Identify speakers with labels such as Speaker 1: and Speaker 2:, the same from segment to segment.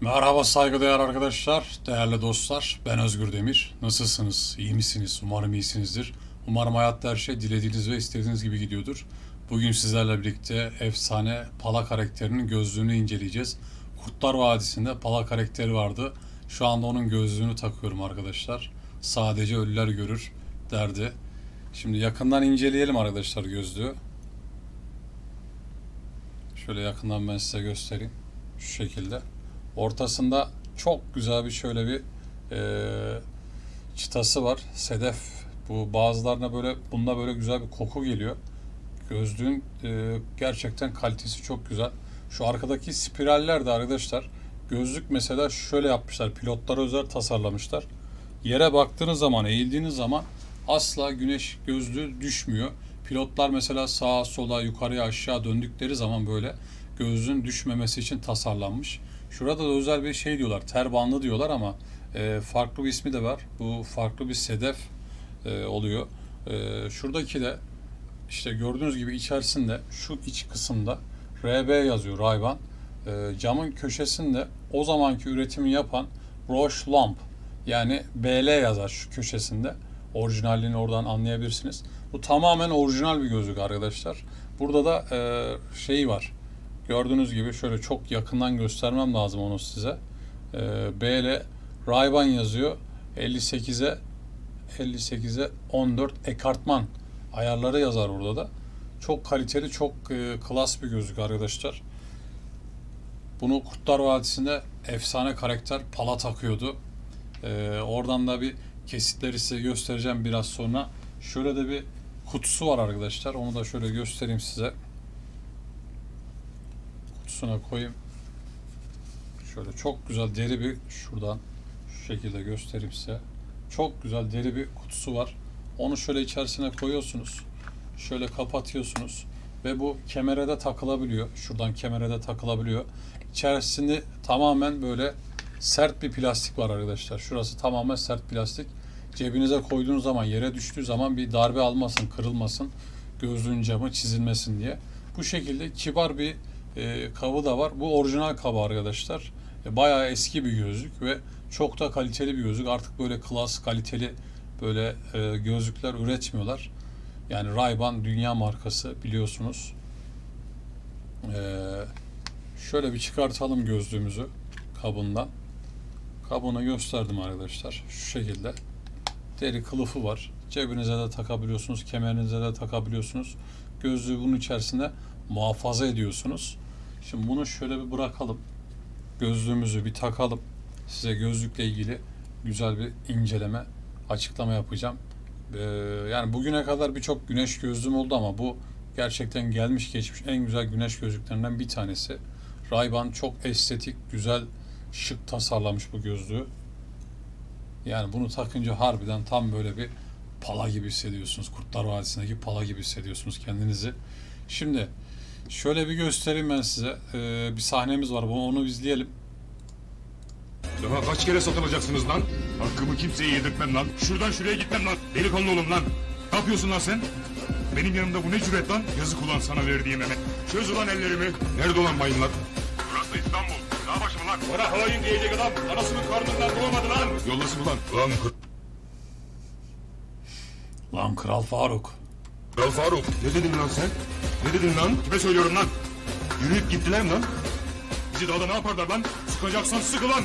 Speaker 1: Merhaba saygıdeğer arkadaşlar, değerli dostlar. Ben Özgür Demir. Nasılsınız? İyi misiniz? Umarım iyisinizdir. Umarım hayatta her şey dilediğiniz ve istediğiniz gibi gidiyordur. Bugün sizlerle birlikte efsane Pala karakterinin gözlüğünü inceleyeceğiz. Kurtlar Vadisi'nde Pala karakteri vardı. Şu anda onun gözlüğünü takıyorum arkadaşlar. Sadece ölüler görür derdi. Şimdi yakından inceleyelim arkadaşlar gözlüğü. Şöyle yakından ben size göstereyim. Şu şekilde. Ortasında çok güzel bir şöyle bir eee, çıtası var. Sedef. Bu bazılarına böyle bunda böyle güzel bir koku geliyor. Gözlüğün eee, gerçekten kalitesi çok güzel. Şu arkadaki spiraller de arkadaşlar gözlük mesela şöyle yapmışlar. Pilotlara özel tasarlamışlar. Yere baktığınız zaman, eğildiğiniz zaman asla güneş gözlüğü düşmüyor. Pilotlar mesela sağa sola yukarıya aşağı döndükleri zaman böyle gözlüğün düşmemesi için tasarlanmış. Şurada da özel bir şey diyorlar, terbanlı diyorlar ama e, farklı bir ismi de var. Bu farklı bir sedef e, oluyor. E, şuradaki de işte gördüğünüz gibi içerisinde şu iç kısımda RB yazıyor Ray-Ban. E, camın köşesinde o zamanki üretimi yapan Roche Lamp yani BL yazar şu köşesinde. Orijinalliğini oradan anlayabilirsiniz. Bu tamamen orijinal bir gözlük arkadaşlar. Burada da e, şey var. Gördüğünüz gibi şöyle çok yakından göstermem lazım onu size. E, BL Ray-Ban yazıyor. 58'e 58'e 14 ekartman ayarları yazar burada da. Çok kaliteli, çok e, klas bir gözlük arkadaşlar. Bunu Kurtlar Vadisi'nde efsane karakter Pala takıyordu. Ee, oradan da bir kesitleri size göstereceğim biraz sonra. Şöyle de bir kutusu var arkadaşlar. Onu da şöyle göstereyim size. Kutusuna koyayım. Şöyle çok güzel deri bir şuradan şu şekilde göstereyim size. Çok güzel deri bir kutusu var. Onu şöyle içerisine koyuyorsunuz. Şöyle kapatıyorsunuz ve bu kemere de takılabiliyor. Şuradan kemere de takılabiliyor. İçerisinde tamamen böyle sert bir plastik var arkadaşlar. Şurası tamamen sert plastik. Cebinize koyduğunuz zaman yere düştüğü zaman bir darbe almasın, kırılmasın. Gözlüğün camı çizilmesin diye. Bu şekilde kibar bir e, kabı da var. Bu orijinal kabı arkadaşlar. E, bayağı eski bir gözlük ve çok da kaliteli bir gözlük. Artık böyle klas, kaliteli böyle e, gözlükler üretmiyorlar. Yani Ray-Ban dünya markası biliyorsunuz. Ee, şöyle bir çıkartalım gözlüğümüzü kabından. Kabını gösterdim arkadaşlar. Şu şekilde. Deri kılıfı var. Cebinize de takabiliyorsunuz. Kemerinize de takabiliyorsunuz. Gözlüğü bunun içerisinde muhafaza ediyorsunuz. Şimdi bunu şöyle bir bırakalım. Gözlüğümüzü bir takalım. Size gözlükle ilgili güzel bir inceleme, açıklama yapacağım. Ee, yani bugüne kadar birçok güneş gözlüğüm oldu ama bu gerçekten gelmiş geçmiş en güzel güneş gözlüklerinden bir tanesi. Ray-Ban çok estetik, güzel, şık tasarlamış bu gözlüğü. Yani bunu takınca harbiden tam böyle bir pala gibi hissediyorsunuz. Kurtlar Vadisi'ndeki pala gibi hissediyorsunuz kendinizi. Şimdi şöyle bir göstereyim ben size. Ee, bir sahnemiz var. Bunu onu izleyelim.
Speaker 2: Daha kaç kere satılacaksınız lan? Hakkımı kimseye yedirtmem lan. Şuradan şuraya gitmem lan. Delikanlı olun lan. Ne yapıyorsun lan sen? Benim yanımda bu ne cüret lan? Yazık ulan sana verdiğim emek. Çöz ulan ellerimi. Nerede olan mayınlar? Burası İstanbul. Dağ başı mı lan? Bana halayın diyecek adam. Anasının karnından doğmadı lan. Yollasın ulan. Ulan kır-
Speaker 1: Lan Kral Faruk.
Speaker 2: Kral Faruk. Ne dedin lan sen? Ne dedin lan? Kime söylüyorum lan? Yürüyüp gittiler mi lan? Bizi dağda ne yaparlar lan? Sıkacaksan sık ulan.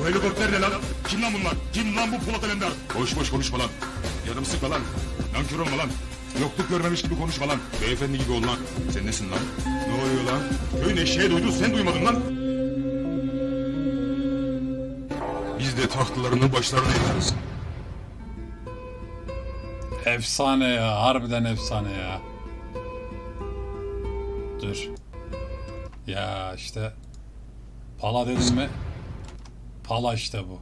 Speaker 2: Bu helikopter ne lan? Kim lan bunlar? Kim lan bu Polat Alemdar? Boş boş konuşma lan. Yarım sıkma lan. Nankör olma lan. Yokluk görmemiş gibi konuşma lan. Beyefendi gibi ol lan. Sen nesin lan? Ne oluyor lan? Köyün eşeği duydu sen duymadın lan. Biz de tahtlarını başlarına yıkarız.
Speaker 1: Efsane ya. Harbiden efsane ya. Dur. Ya işte Pala dedim mi? Pala işte bu.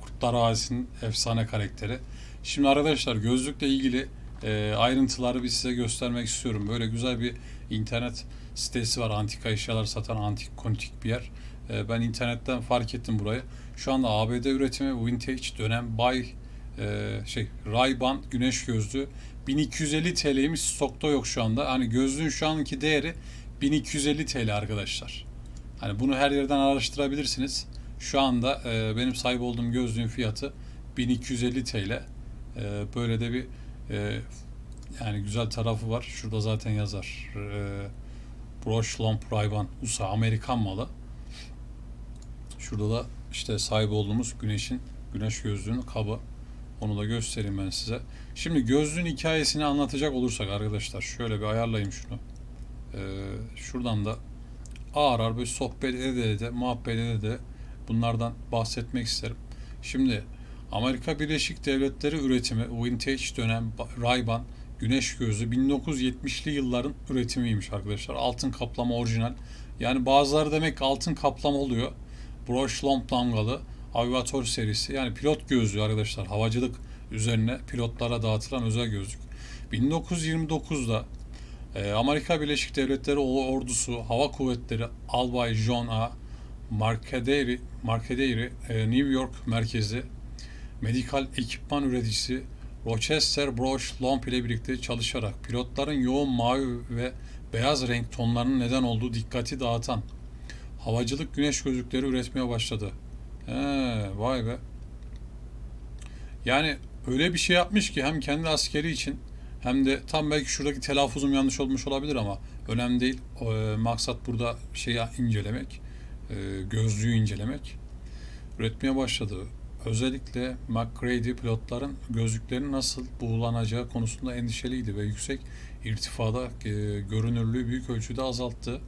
Speaker 1: Kurtlar Vadisi'nin efsane karakteri. Şimdi arkadaşlar gözlükle ilgili e, ayrıntıları bir size göstermek istiyorum. Böyle güzel bir internet sitesi var. Antika eşyalar satan antik kontik bir yer. E, ben internetten fark ettim burayı. Şu anda ABD üretimi vintage dönem bay e, şey Ray-Ban güneş gözlüğü 1250 TL'ymiş stokta yok şu anda. Hani gözlüğün şu anki değeri 1250 TL arkadaşlar. Hani bunu her yerden araştırabilirsiniz. Şu anda e, benim sahip olduğum gözlüğün fiyatı 1250 TL. E, böyle de bir e, yani güzel tarafı var. Şurada zaten yazar. E, Brosh Lamp Ray-Ban USA Amerikan malı. Şurada da işte sahip olduğumuz güneşin güneş gözlüğünün kabı. Onu da göstereyim ben size. Şimdi gözlüğün hikayesini anlatacak olursak arkadaşlar şöyle bir ayarlayayım şunu. Ee, şuradan da ağır ağır böyle sohbet ede ede, muhabbet ede de bunlardan bahsetmek isterim. Şimdi Amerika Birleşik Devletleri üretimi vintage dönem Ray-Ban güneş gözü 1970'li yılların üretimiymiş arkadaşlar. Altın kaplama orijinal. Yani bazıları demek altın kaplama oluyor. Brosh lamp damgalı aviator serisi. Yani pilot gözlüğü arkadaşlar. Havacılık üzerine pilotlara dağıtılan özel gözlük. 1929'da e, Amerika Birleşik Devletleri ordusu Hava Kuvvetleri Albay John A. Marcaderi, Marcaderi e, New York merkezi medikal ekipman üreticisi Rochester Brosh Lamp ile birlikte çalışarak pilotların yoğun mavi ve beyaz renk tonlarının neden olduğu dikkati dağıtan havacılık güneş gözlükleri üretmeye başladı. He, vay be. Yani öyle bir şey yapmış ki hem kendi askeri için hem de tam belki şuradaki telaffuzum yanlış olmuş olabilir ama önemli değil. E, maksat burada şeyi incelemek, e, gözlüğü incelemek. Üretmeye başladı. Özellikle McCready pilotların gözlüklerin nasıl buğulanacağı konusunda endişeliydi ve yüksek irtifada e, görünürlüğü büyük ölçüde azalttı.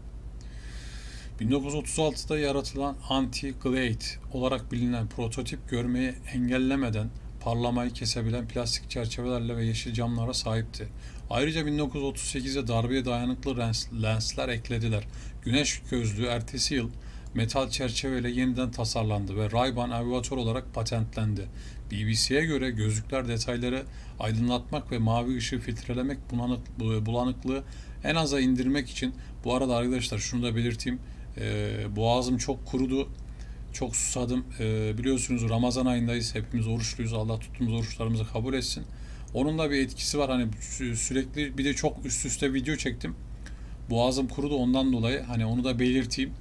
Speaker 1: 1936'da yaratılan anti-glade olarak bilinen prototip görmeyi engellemeden parlamayı kesebilen plastik çerçevelerle ve yeşil camlara sahipti. Ayrıca 1938'de darbeye dayanıklı lens- lensler eklediler. Güneş gözlüğü ertesi yıl metal çerçeveyle yeniden tasarlandı ve Ray-Ban aviatör olarak patentlendi. BBC'ye göre gözlükler detayları aydınlatmak ve mavi ışığı filtrelemek bulanık, bulanıklığı en aza indirmek için bu arada arkadaşlar şunu da belirteyim. Ee, boğazım çok kurudu. Çok susadım. Ee, biliyorsunuz Ramazan ayındayız. Hepimiz oruçluyuz. Allah tuttuğumuz oruçlarımızı kabul etsin. Onun da bir etkisi var. Hani sü- sürekli bir de çok üst üste video çektim. Boğazım kurudu ondan dolayı. Hani onu da belirteyim.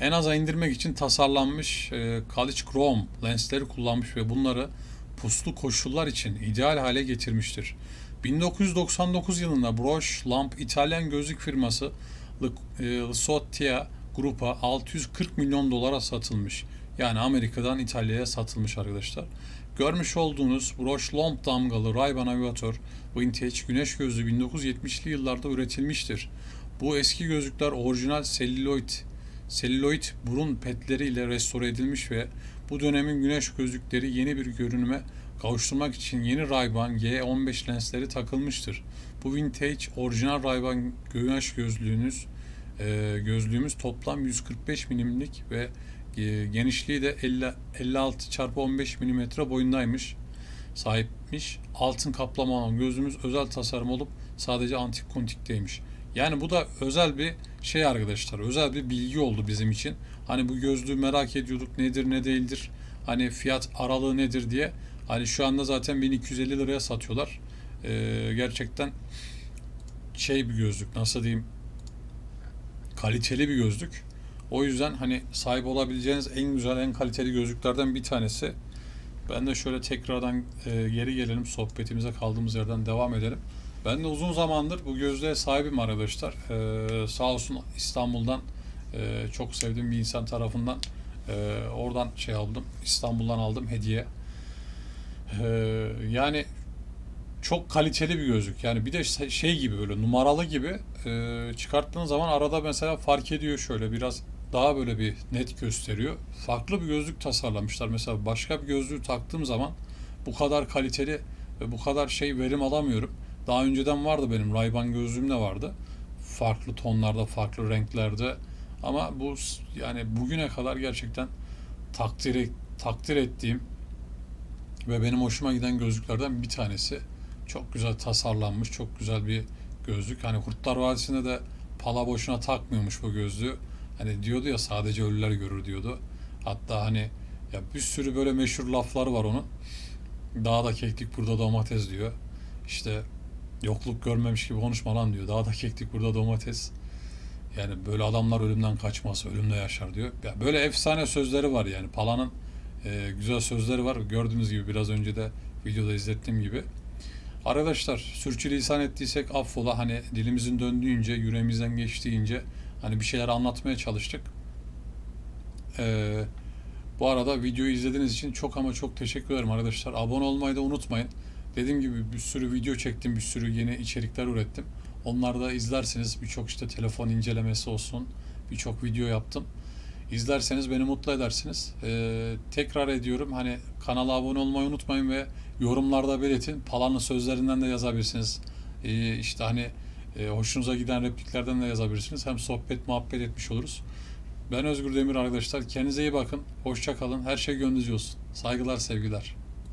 Speaker 1: En aza indirmek için tasarlanmış e, Kalich Chrome lensleri kullanmış ve bunları puslu koşullar için ideal hale getirmiştir. 1999 yılında Brosh Lamp İtalyan gözlük firması L- e, Sottia Group'a 640 milyon dolara satılmış. Yani Amerika'dan İtalya'ya satılmış arkadaşlar. Görmüş olduğunuz Brosh Lamp damgalı Ray-Ban aviatör vintage güneş gözlüğü 1970'li yıllarda üretilmiştir. Bu eski gözlükler orijinal selüloid selüloid burun petleriyle restore edilmiş ve bu dönemin güneş gözlükleri yeni bir görünüme kavuşturmak için yeni Ray-Ban G15 lensleri takılmıştır. Bu vintage orijinal Ray-Ban güneş gözlüğünüz e, gözlüğümüz toplam 145 milimlik ve e, genişliği de 50, 56 çarpı 15 milimetre boyundaymış sahipmiş. Altın kaplama olan gözlüğümüz özel tasarım olup sadece antik kontikteymiş. Yani bu da özel bir şey arkadaşlar. Özel bir bilgi oldu bizim için. Hani bu gözlüğü merak ediyorduk nedir ne değildir. Hani fiyat aralığı nedir diye. Hani şu anda zaten 1250 liraya satıyorlar. Ee, gerçekten şey bir gözlük nasıl diyeyim kaliteli bir gözlük. O yüzden hani sahip olabileceğiniz en güzel en kaliteli gözlüklerden bir tanesi. Ben de şöyle tekrardan e, geri gelelim sohbetimize kaldığımız yerden devam edelim. Ben de uzun zamandır bu gözlüğe sahibim arkadaşlar. Ee, sağ olsun İstanbul'dan e, çok sevdiğim bir insan tarafından e, oradan şey aldım. İstanbul'dan aldım hediye. Ee, yani çok kaliteli bir gözlük. Yani bir de şey- gibi böyle numaralı gibi e, çıkarttığın zaman arada mesela fark ediyor şöyle biraz daha böyle bir net gösteriyor. Farklı bir gözlük tasarlamışlar. Mesela başka bir gözlüğü taktığım zaman bu kadar kaliteli ve bu kadar şey verim alamıyorum. Daha önceden vardı benim Ray-Ban gözlüğüm de vardı. Farklı tonlarda, farklı renklerde. Ama bu yani bugüne kadar gerçekten takdir et- takdir ettiğim ve benim hoşuma giden gözlüklerden bir tanesi. Çok güzel tasarlanmış, çok güzel bir gözlük. Hani Kurtlar Vadisi'nde de pala boşuna takmıyormuş bu gözlüğü. Hani diyordu ya sadece ölüler görür diyordu. Hatta hani ya bir sürü böyle meşhur lafları var onun. Dağda keklik burada domates diyor. İşte yokluk görmemiş gibi konuşma lan diyor. Dağda keklik burada domates. Yani böyle adamlar ölümden kaçmaz, ölümle yaşar diyor. Ya böyle efsane sözleri var yani. Pala'nın e, güzel sözleri var. Gördüğünüz gibi biraz önce de videoda izlettiğim gibi. Arkadaşlar sürçülisan ettiysek affola hani dilimizin döndüğünce, yüreğimizden geçtiğince hani bir şeyler anlatmaya çalıştık. Ee, bu arada videoyu izlediğiniz için çok ama çok teşekkür ederim arkadaşlar. Abone olmayı da unutmayın. Dediğim gibi bir sürü video çektim, bir sürü yeni içerikler ürettim. Onları da izlerseniz birçok işte telefon incelemesi olsun, birçok video yaptım. İzlerseniz beni mutlu edersiniz. Ee, tekrar ediyorum hani kanala abone olmayı unutmayın ve yorumlarda belirtin. Pala'nın sözlerinden de yazabilirsiniz. Ee, işte hani e, hoşunuza giden repliklerden de yazabilirsiniz. Hem sohbet muhabbet etmiş oluruz. Ben Özgür Demir arkadaşlar. Kendinize iyi bakın. Hoşça kalın. Her şey gönlünüzce olsun. Saygılar, sevgiler.